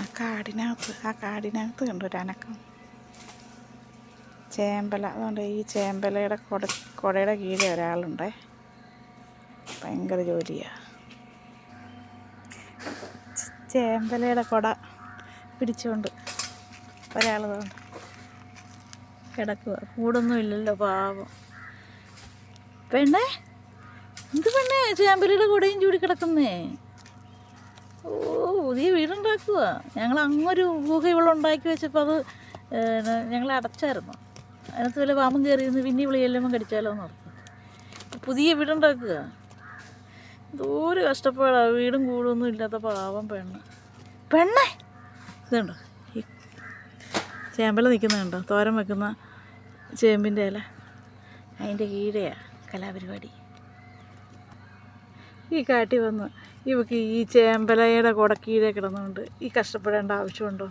ആ കാടിനകത്ത് ആ കാടിനകത്ത് കണ്ടു ഒരനക്കം ചേമ്പല അതുകൊണ്ട് ഈ ചേമ്പലയുടെ കൊട കുടയുടെ കീഴിൽ ഒരാളുണ്ടേ. ഭയങ്കര ജോലിയാണ് ചേമ്പലയുടെ കുട പിടിച്ചുകൊണ്ട് ഒരാൾ കിടക്കുക കൂടൊന്നും ഇല്ലല്ലോ പാവം. പെണ്ണേ എന്ത് പെണ്ണേ? ചേമ്പലയുടെ കുടയും ചൂടി കിടക്കുന്നേ. ഓ പുതിയ വീടുണ്ടാക്കുക. ഞങ്ങൾ അങ്ങൊരു ഗുഹ ഇവിടെ ഉണ്ടാക്കി വെച്ചപ്പോൾ അത് ഞങ്ങൾ അടച്ചായിരുന്നു. അതിനകത്ത് വല്ല പാമ്പും കയറി നിന്ന് പിന്നെ ഇവിടെ എല്ലാം കടിച്ചാലോ എന്ന് ഓർത്തു. പുതിയ വീടുണ്ടാക്കുക. ദൂരെ കഷ്ടപ്പാടാ. വീടും കൂടൊന്നും ഇല്ലാത്ത പാവം പെണ്ണ്. പെണ്ണേ? ഇതുണ്ടോ ചേമ്പല നിൽക്കുന്നുണ്ടോ തോരൻ വെക്കുന്ന ചേമ്പിന്റെ ഇല. അതിന്റെ കീഴെയാണ് കലാപരിപാടി. ഈ കാട്ടി വന്ന് ഇവക്ക് ഈ ചേമ്പലയുടെ കുടക്കീഴെ കിടന്നുകൊണ്ട് ഈ കഷ്ടപ്പെടേണ്ട ആവശ്യമുണ്ടോ?